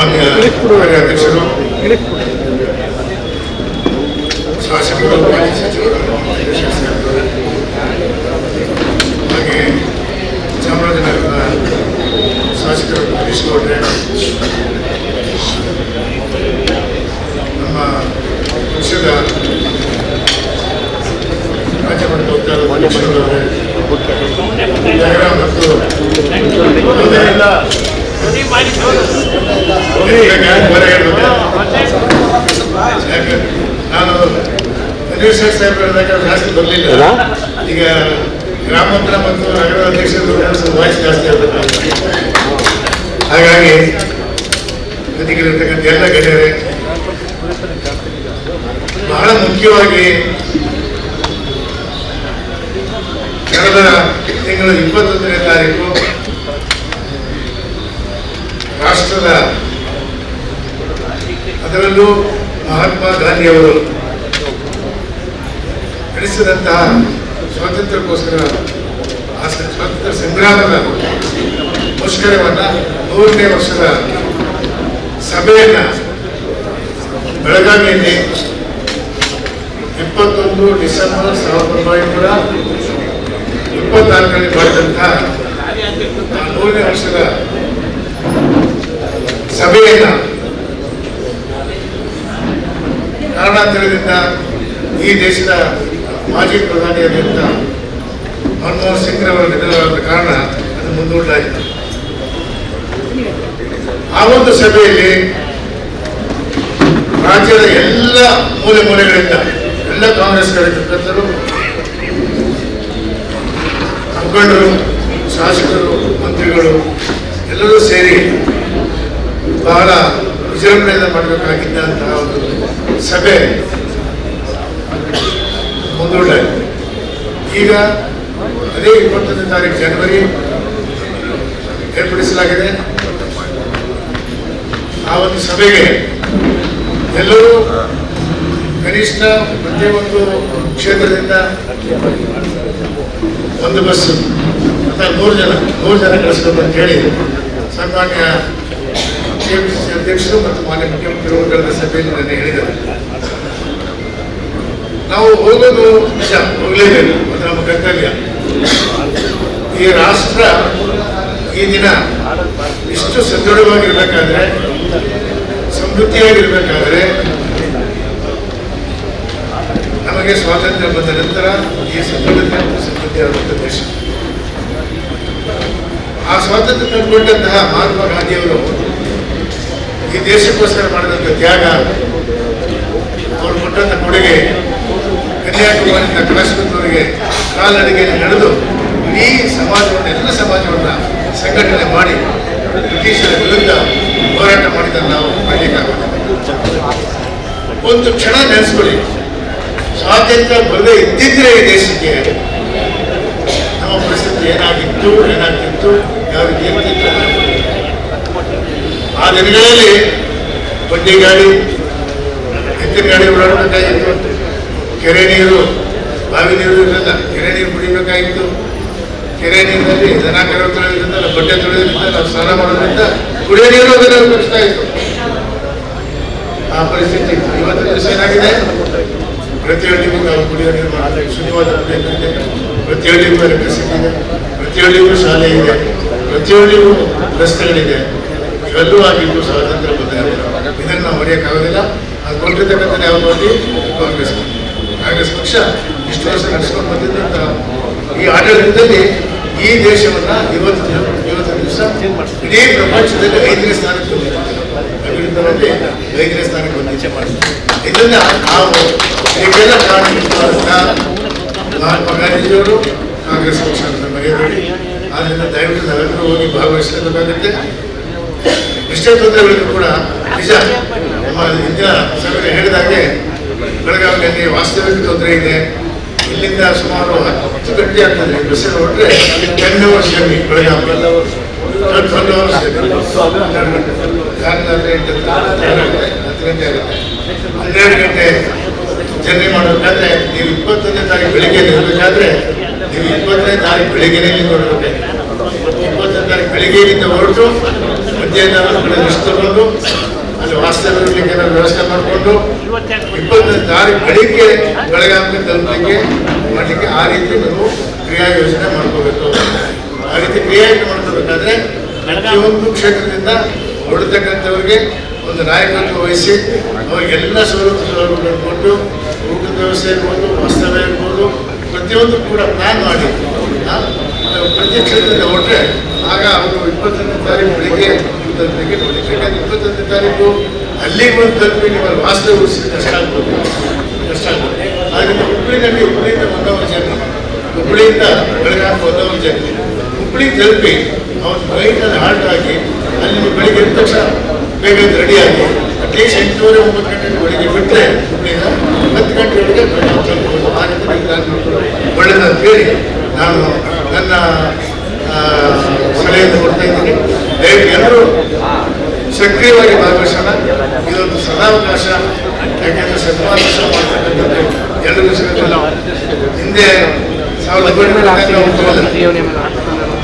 ಮಾನ್ಯ ಕಾರ್ಯಾಧ್ಯಕ್ಷರು ಶಾಸಕರು, ಮಾಜಿ ಸಚಿವರು, ಹಾಗೆ ಚಾಮರಾಜನಗರದ ಶಾಸಕರು ಹರೀಶ್ ಗೌಡ್ರೆ ನಮ್ಮ ಪಕ್ಷದ ರಾಜ್ಯ ಮಟ್ಟದ ಮತ್ತು ನಾನು ಜಾಸ್ತಿ ಬರಲಿಲ್ಲ ಈಗ ಗ್ರಾಮಾಂತರ ಮತ್ತು ನಗರ ಅಧ್ಯಕ್ಷರು ವಾಯ್ಸ್ ಜಾಸ್ತಿ ಹಾಗಾಗಿ ವೇದಿಕೆಯಲ್ಲಿರ್ತಕ್ಕಂಥ ಎಲ್ಲ ಗಣ್ಯರೇ ಬಹಳ ಮುಖ್ಯವಾಗಿ ಕಳೆದ ತಿಂಗಳ ಇಪ್ಪತ್ತೊಂದನೇ ತಾರೀಕು ರಾಷ್ಟ್ರದ ಅದರಲ್ಲೂ ಮಹಾತ್ಮ ಗಾಂಧಿಯವರು ನಡೆಸಿದಂತಹ ಸ್ವಾತಂತ್ರ್ಯಕ್ಕೋಸ್ಕರ ಆ ಸ್ವಾತಂತ್ರ್ಯ ಸಂಗ್ರಾಮದ ಮುಷ್ಕರವನ್ನ ನೂರನೇ ವರ್ಷದ ಸಭೆಯನ್ನ ಬೆಳಗಾವಿಯಲ್ಲಿ ಇಪ್ಪತ್ತೊಂದು ಡಿಸೆಂಬರ್ ಸಾವಿರದ ಒಂಬೈನೂರ ಇಪ್ಪತ್ನಾಲ್ಕರಲ್ಲಿ ಮಾಡಿದಂತಹ ನೂರನೇ ವರ್ಷದ ಸಭೆಯನ್ನ ತಿಳಿದಿದ್ದ ಈ ದೇಶದ ಮಾಜಿ ಪ್ರಧಾನಿಯಾದಂಥ ಮನಮೋಹನ್ ಸಿಂಗ್ ರವರ ನಿಧನವಾದ ಕಾರಣ ಅದು ಮುಂದೂಡಲಾಯಿತು. ಆ ಒಂದು ಸಭೆಯಲ್ಲಿ ರಾಜ್ಯದ ಎಲ್ಲ ಮೂಲೆ ಮೂಲೆಗಳಿಂದ ಎಲ್ಲ ಕಾಂಗ್ರೆಸ್ ಕಾರ್ಯಕರ್ತರು, ಮುಖಂಡರು, ಶಾಸಕರು, ಮಂತ್ರಿಗಳು ಎಲ್ಲರೂ ಸೇರಿ ಬಹಳ ವಿಜೃಂಭಣೆಯಿಂದ ಮಾಡಬೇಕಾಗಿದ್ದಂತಹ ಒಂದು ಸಭೆ ಮುಂದೂಡಲಾಗಿದೆ. ಈಗ ಅದೇ ಇಪ್ಪತ್ತೊಂದನೇ ತಾರೀಕು ಜನವರಿ ಏರ್ಪಡಿಸಲಾಗಿದೆ. ಆ ಒಂದು ಸಭೆಗೆ ಎಲ್ಲರೂ ಕನಿಷ್ಠ ಪ್ರತಿಯೊಂದು ಕ್ಷೇತ್ರದಿಂದ ಒಂದು ಬಸ್ ಅಥವಾ ನೂರು ಜನ ನೂರು ಜನ ಕಳಿಸ್ಬೇಕು ಅಂತ ಹೇಳಿ ಸನ್ಮಾನ್ಯ ಕೆಪಿಸಿಸಿ ಅಧ್ಯಕ್ಷರು ಮತ್ತು ಮಾನ್ಯ ಮುಖ್ಯಮಂತ್ರಿಗಳು ಕಳೆದ ಸಭೆಯಲ್ಲಿ ನನ್ನ ಹೇಳಿದರು ನಾವು ಹೋಗೋದು ನಿಜ ಹೋಗಲೇಬೇಕು, ಅದು ನಮ್ಮ ಕರ್ತವ್ಯ. ಈ ರಾಷ್ಟ್ರ ಈ ದಿನ ಇಷ್ಟು ಸದೃಢವಾಗಿರ್ಬೇಕಾದ್ರೆ, ಸಮೃದ್ಧಿಯಾಗಿರ್ಬೇಕಾದ್ರೆ ನಮಗೆ ಸ್ವಾತಂತ್ರ್ಯ ಬಂದ ನಂತರ ಈ ಸದೃಢತೆ ಮತ್ತು ಸಮೃದ್ಧಿಯಾದಂಥ ದೇಶ ಆ ಸ್ವಾತಂತ್ರ್ಯ ತಂದುಕೊಂಡಂತಹ ಮಹಾತ್ಮ ಗಾಂಧಿಯವರು ಈ ದೇಶಕ್ಕೋಸ್ಕರ ಮಾಡಿದಂಥ ತ್ಯಾಗ, ಅವರು ಕೊಟ್ಟಂತ ಕೊಡುಗೆ, ಕನ್ಯಾಕುಮಾರಿಯಿಂದ ಕಾಶ್ಮೀರದವರೆಗೆ ಕಾಲ್ನಡಿಗೆಯಲ್ಲಿ ನಡೆದು ಇಡೀ ಸಮಾಜವನ್ನು, ಎಲ್ಲ ಸಮಾಜವನ್ನು ಸಂಘಟನೆ ಮಾಡಿ ಬ್ರಿಟಿಷರ ವಿರುದ್ಧ ಹೋರಾಟ ಮಾಡಿದ್ದನ್ನು ನಾವು ಮಾಡಲಿಕ್ಕಾಗುತ್ತೆ ಒಂದು ಕ್ಷಣ ನೆನೆಸ್ಕೊಳ್ಳಿ. ಸ್ವಾತಂತ್ರ್ಯ ಬರದೇ ಇದ್ದಿದ್ರೆ ಈ ದೇಶಕ್ಕೆ ನಮ್ಮ ಪರಿಸ್ಥಿತಿ ಏನಾಗಿತ್ತು, ಏನಾಗ್ತಿತ್ತು ಯಾವ ರೀತಿ ಇರ್ತಿತ್ತು ದಿನಗಳಲ್ಲಿ ಬಡ್ಡಿ ಗಾಡಿ ಎತ್ತಿನ ಗಾಡಿ ಓಡಾಡಬೇಕಾಗಿತ್ತು ಕೆರೆ ನೀರು, ಬಾವಿ ನೀರು ಇರಲಿಲ್ಲ. ಕೆರೆ ನೀರು ಕುಡಿಬೇಕಾಗಿತ್ತು. ಕೆರೆ ನೀರಿನಲ್ಲಿ ದನ ಕರ ತೊಳೆಯೋದ್ರಿಂದ ಬಟ್ಟೆ ತೊಳೆಯೋದ್ರಿಂದ ನಾವು ಸ್ನಾನ ಮಾಡೋದ್ರಿಂದ ಕುಡಿಯೋ ನೀರು ಅದನ್ನು ಉಪಯೋಗಿಸ್ತಾ ಇತ್ತು ಆ ಪರಿಸ್ಥಿತಿ ಇತ್ತು ದಿವಸ ಏನಾಗಿದೆ ಪ್ರತಿಯೊಂದಿಗೂ ನಾವು ಕುಡಿಯೋ ನೀರು ಶುದ್ಧವಾದ ಕುಡಿಯೋ ಪ್ರತಿ ಹಳ್ಳಿಗೂ ಎಲೆಕ್ಟ್ರಿಸಿಟಿ ಇದೆ. ಪ್ರತಿಯೊಂದಿಗೂ ಶಾಲೆ ಇದೆ. ಪ್ರತಿಯೊಂದಿಗೂ ರಸ್ತೆಗಳಿದೆ. ಇವೆಲ್ಲೂ ಆಗಿದ್ದು ಸ್ವಾತಂತ್ರ್ಯ ಬಂದ ಇದನ್ನು ನಾವು ಮರೆಯೋಕ್ಕಾಗೋದಿಲ್ಲ ಅದು ಕೊಟ್ಟಿರ್ತಕ್ಕಂಥ ಯಾವುದಾಗಿ ಕಾಂಗ್ರೆಸ್ ಕಾಂಗ್ರೆಸ್ ಪಕ್ಷ ಇಷ್ಟು ವರ್ಷ ನಡೆಸ್ಕೊಂಡು ಬಂದಿದ್ದಂಥ ಈ ಆಡಳಿತದಲ್ಲಿ ಈ ದೇಶವನ್ನು ಇವತ್ತು ದಿನ, ಇವತ್ತಿನ ದಿವಸ ಇಡೀ ಪ್ರಪಂಚದಲ್ಲಿ ಐದನೇ ಸ್ಥಾನಕ್ಕೆ ಬಂದಿದೆ. ಅಭಿವೃದ್ಧಿಯಲ್ಲಿ ಐದನೇ ಸ್ಥಾನಕ್ಕೆ ಬಂದಿದೆ. ಇದನ್ನು ನಾವು ಈಗೆಲ್ಲ ಮಹಾತ್ಮ ಗಾಂಧೀಜಿಯವರು, ಕಾಂಗ್ರೆಸ್ ಪಕ್ಷ ಅಂತ ಮರೆಯಬೇಡಿ ಆದ್ದರಿಂದ ದಯವಿಟ್ಟು ನಾವೆಲ್ಲರೂ ಹೋಗಿ ಭಾಗವಹಿಸಲೇಬೇಕಾಗುತ್ತೆ ಎಷ್ಟೇ ತೊಂದರೆಗಳಿಗೂ ಕೂಡ ನಿಜ. ನಮ್ಮ ಹಿಂದಿನ ಸಭೆಯಲ್ಲಿ ಹೇಳಿದಾಗೆ ಬೆಳಗಾವಿಯಲ್ಲಿ ವಾಸ್ತವಿಕ ತೊಂದರೆ ಇದೆ. ಇಲ್ಲಿಂದ ಸುಮಾರು ಹತ್ತು ಗಂಟೆ ಆಗ್ತದೆ ಬಸ್ಸಲ್ಲಿ ಹೊರಟ್ರೆ ten hours journey Belagavi twelve hours ಹತ್ತು ಗಂಟೆ ಆಗುತ್ತೆ. ಹನ್ನೆರಡು ಗಂಟೆ ಜರ್ನಿ ಮಾಡಬೇಕಾದ್ರೆ ನೀವು ಇಪ್ಪತ್ತನೇ ತಾರೀಕು ಬೆಳಿಗ್ಗೆ ನಿಲ್ಲಬೇಕಾದ್ರೆ ನೀವು ಇಪ್ಪತ್ತನೇ ತಾರೀಕು ಬೆಳಿಗ್ಗೆನೇ ನಿಂತ್ಕೊಳ್ಬೇಕು ಇಪ್ಪತ್ತನೇ ತಾರೀಕು ಬೆಳಿಗ್ಗೆ ಹೊರಟು ಲಿಸ್ಟ್ ತಗೊಂಡು ಅಲ್ಲಿ ವಾಸ್ತವ ಇರಲಿಕ್ಕೆ ಏನಾದ್ರು ವ್ಯವಸ್ಥೆ ಮಾಡಿಕೊಂಡು, ಇಪ್ಪತ್ತನೇ ತಾರೀಕು ಬೆಳಿಗ್ಗೆ ಬೆಳಗಾವಿ ತಲುಪಲಿಕ್ಕೆ ಮಾಡಲಿಕ್ಕೆ ಆ ರೀತಿ ನಾವು ಕ್ರಿಯಾ ಯೋಜನೆ ಮಾಡ್ಕೋಬೇಕು. ಆ ರೀತಿ ಕ್ರಿಯಾ ಮಾಡ್ಕೋಬೇಕಾದ್ರೆ ಪ್ರತಿಯೊಂದು ಕ್ಷೇತ್ರದಿಂದ ಹೊರಡ್ತಕ್ಕಂಥವ್ರಿಗೆ ಒಂದು ನಾಯಕತ್ವ ವಹಿಸಿ ಅವರಿಗೆಲ್ಲ ಸೌಲಭ್ಯ ಸೌಲಭ್ಯಗಳನ್ನು ಕೊಟ್ಟು ಊಟದ ವ್ಯವಸ್ಥೆ ಇರ್ಬೋದು ವಾಸ್ತವ ಇರ್ಬೋದು ಪ್ರತಿಯೊಂದು ಕೂಡ ಪ್ಲಾನ್ ಮಾಡಿ. ಪ್ರತಿ ಕ್ಷೇತ್ರದಿಂದ ಹೊರಟ್ರೆ ಆಗ ಅವರು ಇಪ್ಪತ್ತನೇ ತಾರೀಕು ಬೆಳಿಗ್ಗೆ ತಲುಪಲಿಕ್ಕೆ ನೋಡಿ. ಯಾಕಂದ್ರೆ ಇಪ್ಪತ್ತೊಂದನೇ ತಾರೀಕು ಅಲ್ಲಿಗೆ ಬಂದು ತಲುಪಿ ನಿಮ್ಮ ವಾಸ್ತವ ಉಳಿಸಿ ಕಷ್ಟ ಆಗ್ಬೋದು. ಕಷ್ಟ ಆಗ್ಬೋದು. ಆದ್ದರಿಂದ ಹುಬ್ಬಳ್ಳಿನಲ್ಲಿ ಹುಬ್ಬಳ್ಳಿಯಿಂದ ಬಂದವರ ಜರ್ನಿ ಹುಬ್ಬಳ್ಳಿಯಿಂದ ಬೆಳಗಾವಿ ಬಂದವರ ಜರ್ನಿ ಹುಬ್ಬಳ್ಳಿ ತಲುಪಿ ಅವ್ರ ಬೈಕಲ್ಲಿ ಹಾಲ್ಟ್ ಆಗಿ ಅಲ್ಲಿ ಬೆಳಿಗ್ಗೆ ಎದ್ದ ತಕ್ಷಣ ಬೇಗ ರೆಡಿಯಾಗಿ ಅಟ್ಲೀಸ್ಟ್ ಎಂಟೂವರೆ, ಒಂಬತ್ತು ಗಂಟೆ ಬೆಳಿಗ್ಗೆ ಬಿಟ್ಟರೆ ಹುಬ್ಬಳ್ಳಿಯಿಂದ ಹತ್ತು ಗಂಟೆ ಬೆಳಗಾವಿ ತಲುಪಬಹುದು ಆ ಹೇಳಿ ನಾನು ನನ್ನ ಸಲಹೆಯನ್ನು ಕೊಡ್ತಾ ಇದ್ದೀನಿ. ಸಕ್ರಿಯವಾಗಿ ಭಾಗವಹಿಸೋಣ ಇದೊಂದು ಸದಾವಕಾಶ ಯಾಕೆಂದ್ರೆ ಶತಮಾನ ಮಾಡ್ತಕ್ಕಂಥದ್ದು ಎಲ್ಲರಿಗೂ ಸಿಗುತ್ತಿಲ್ಲ ಹಿಂದೆ ಸಾವಿರದ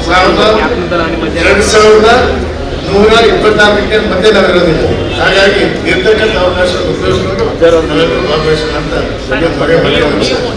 ಸಾವಿರದ ಎರಡು ಸಾವಿರದ ನೂರ ಇಪ್ಪತ್ತಾರಕ್ಕೆ ಮತ್ತೆ ನಾವಿರೋದಿಲ್ಲ ಹಾಗಾಗಿ ಇರ್ತಕ್ಕಂಥ ಅವಕಾಶ ಉಪಯೋಗಿಸಿಕೊಂಡು ಭಾಗವಹಿಸೋಣ ಅಂತ